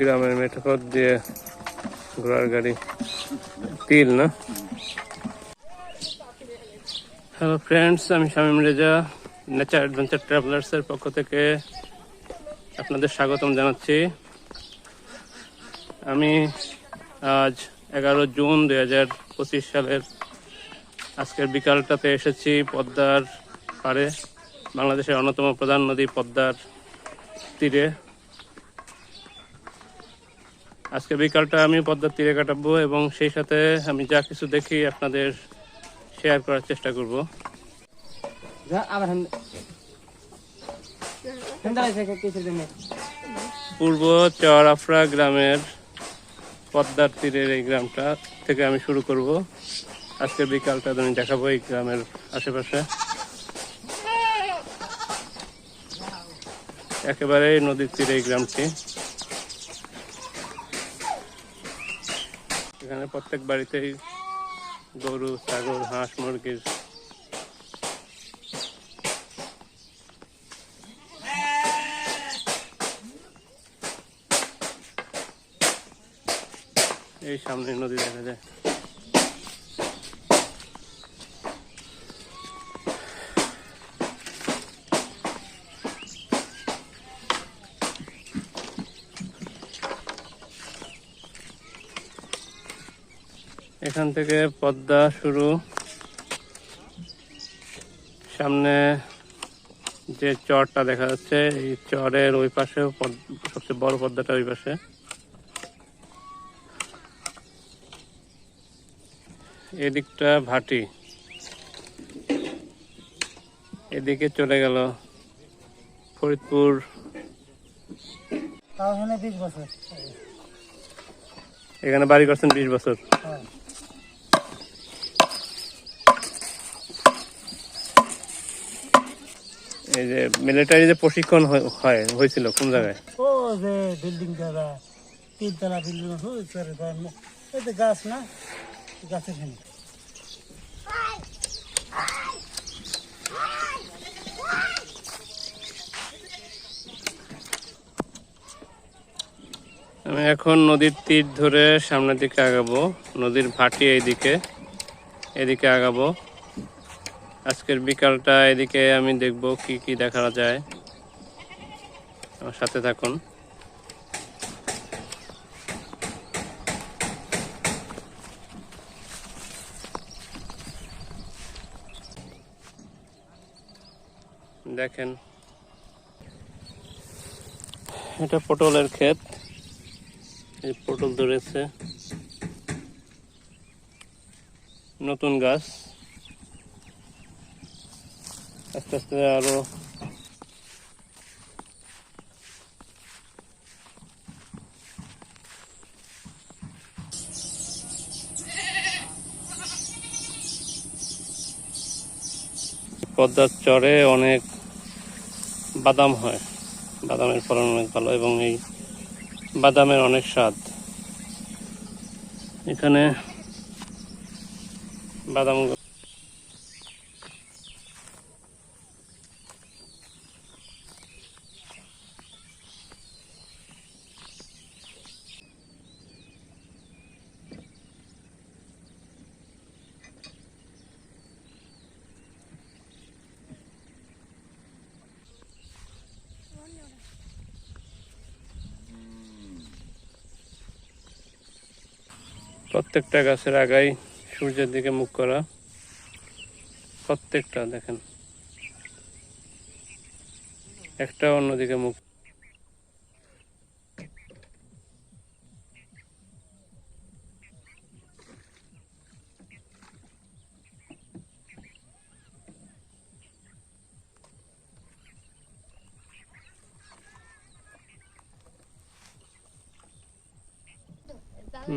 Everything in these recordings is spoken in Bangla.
গ্রামের মেঠোপথ দিয়ে ঘোড়ার গাড়ি। তিল, না? হ্যালো ফ্রেন্ডস আমি শামীম রেজা নেচার অ্যাডভেঞ্চার ট্রাভেলার্সের পক্ষ থেকে আপনাদের স্বাগতম জানাচ্ছি। আমি আজ এগারো জুন দুই হাজার পঁচিশ সালের আজকের বিকালটাতে এসেছি পদ্মার পাড়ে, বাংলাদেশের অন্যতম প্রধান নদী পদ্মার তীরে। আজকে বিকালটা আমি পদ্মার তীরে কাটাবো এবং সেই সাথে আমি যা কিছু দেখি আপনাদের শেয়ার করার চেষ্টা করব। পূর্ব চর গ্রামের পদ্মার তীরের এই গ্রামটা থেকে আমি শুরু করব। আজকে বিকালটা আমি দেখাবো এই গ্রামের আশেপাশে। একেবারে নদীর তীরে এই গ্রামটি। এখানে প্রত্যেক বাড়িতেই গরু ছাগল হাঁস মুরগির এই সামনে নদী দেখা যায়। এখান থেকে পদ্মা শুরু। সামনে যে চরটা দেখা যাচ্ছে এই চরের ওই পাশে সবচেয়ে বড় পদ্মাটা ওই পাশে। এদিকটা ভাটি। এদিকে চলে গেল ফরিদপুর। এখানে এখানে বাড়ি করছেন বিশ বছর। এই যে মিলিটারি যে প্রশিক্ষণ হয়- হয় হয়েছিল কোন জায়গায়? ও যে বিল্ডিং দাদা তিনতলা বিল্ডিং গাছ না? গাছের আমি এখন নদীর তীর ধরে সামনের দিকে আগাবো। নদীর ভাটি এইদিকে এদিকে আগাবো। আজকের বিকালটা এদিকে আমি দেখব কি কি দেখা যায়। আমার সাথে থাকুন। দেখেন। এটা পটলের ক্ষেত। এই পটল ধরেছে। নতুন গাছ। আস্তে আস্তে আরও পদ্মার চরে অনেক বাদাম হয়। বাদামের ফলন অনেক ভালো এবং এই বাদামের অনেক স্বাদ। এখানে বাদাম প্রত্যেকটা গাছের আগাই সূর্যের দিকে মুখ করা। প্রত্যেকটা দেখেন। একটা অন্যদিকে মুখ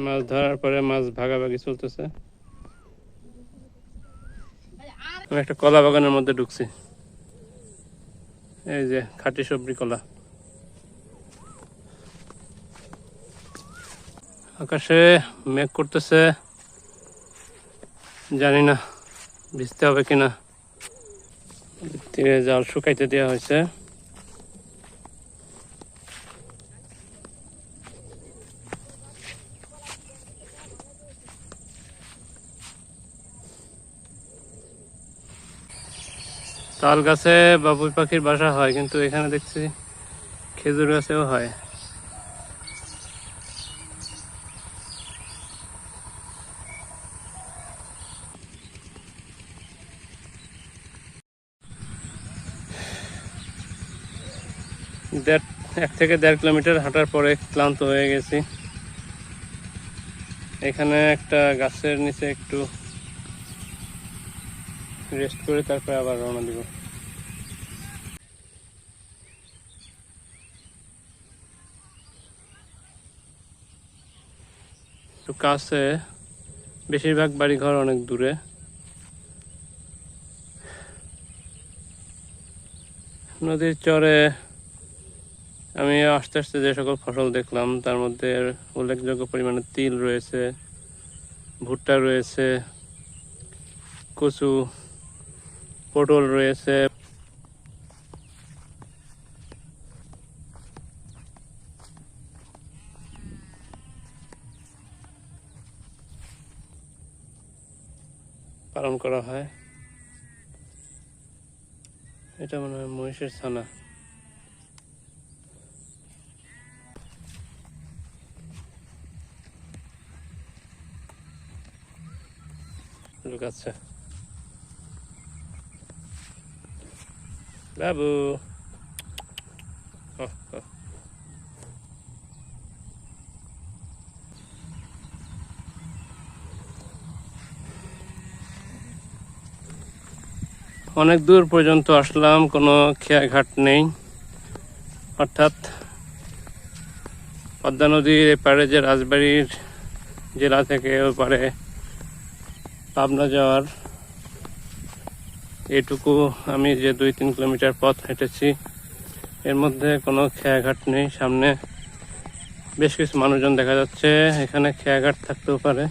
মাছ ধরার পরে মাছ ভাগাভাগি চলতেছে। আমি একটা কলা বাগানের মধ্যে ঢুকছি। এই যে খাটি সবজি কলা। আকাশে মেঘ করতেছে। জানি না, ভিজতে হবে কিনা। তীরে জাল শুকাইতে দেওয়া হয়েছে। তাল গাছে বাবুই পাখির বাসা হয়, কিন্তু এখানে দেখছি খেজুর গাছেও হয়। দেড়, এক থেকে দেড় কিলোমিটার হাঁটার পরে ক্লান্ত হয়ে গেছি। এখানে একটা গাছের নিচে একটু রেস্ট করে তারপরে আবার রওনা দিব। তো কাছে বেশিরভাগ বাড়িঘর অনেক দূরে। নদীর চরে আমি আস্তে আস্তে যে সকল ফসল দেখলাম, তার মধ্যে উল্লেখযোগ্য পরিমাণে তিল রয়েছে, ভুট্টা রয়েছে, কচু পটল রয়েছে। পালন করা হয়। এটা মনে হয় মহিষের ছানা। লুকাচ্ছে বাবু ও, ও। অনেক দূর পর্যন্ত আসলাম, কোনো খেয়াঘাট নেই অর্থাৎ পদ্মা নদীর এপারে যে রাজবাড়ির জেলা থেকে ওপারে পাবনা যাওয়ার এটুকু আমি যে দুই তিন কিলোমিটার পথ হেঁটেছি, এর মধ্যে কোনো খেয়াঘাট নেই। সামনে বেশ কিছু মানুষজন দেখা যাচ্ছে, এখানে খেয়াঘাট থাকতেও পারে।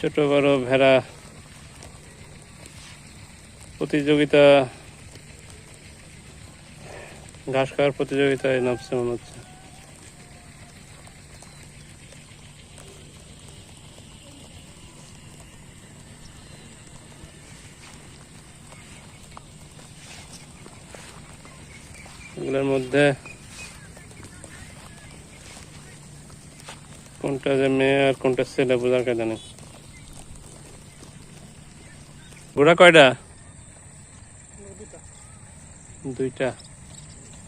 ছোট বড় ভেড়া প্রতিযোগিতা, ঘাস খাওয়ার প্রতিযোগিতায় নামছে মনে হচ্ছে। এগুলোর মধ্যে কোনটা যে মেয়ে আর কোনটা ছেলে বোঝার কাজে নেই। ঘোড়া কয়টা? দুইটা।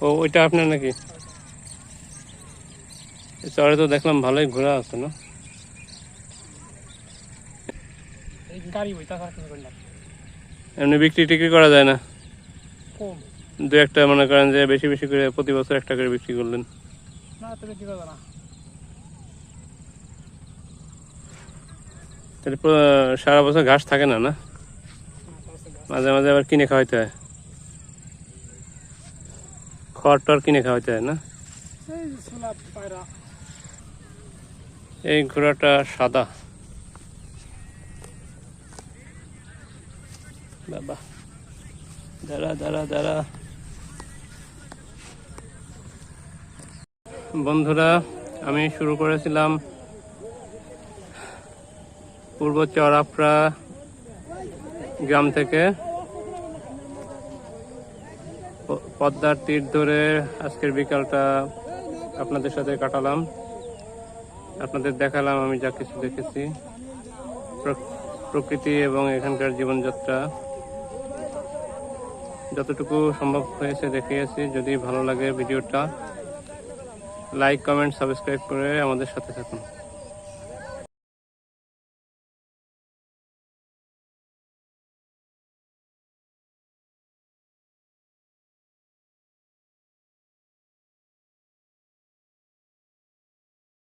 ও ওইটা আপনার নাকি? চরে তো দেখলাম ভালোই ঘোরা আছে না? এমনি বিক্রি টিক্রি করা যায় না? কম। দু একটা মনে করেন যে বেশি বেশি করে প্রতি বছর একটা করে বিক্রি করলেন। তাহলে সারা বছর ঘাস থাকে না না? মাঝে মাঝে আবার কিনে খাওয়াইতে হয়। খড় টর কিনে খাওয়াইতে হয় না? এই এই ঘোড়াটা সাদা। বাবা। দাঁড়া দাঁড়া দাঁড়া। বন্ধুরা, আমি শুরু করেছিলাম পূর্ব চরাপড়া গ্রাম থেকে। পদ্মার তীর ধরে আজকের বিকালটা আপনাদের সাথে কাটালাম। আপনাদের দেখালাম, আমি যা কিছু দেখেছি। প্র- প্রকৃতি এবং এখানকার জীবনযাত্রা। যতটুকু সম্ভব হয়েছে দেখিয়েছি, যদি ভালো লাগে ভিডিওটা। লাইক কমেন্ট সাবস্ক্রাইব করে আমাদের সাথে থাকুন।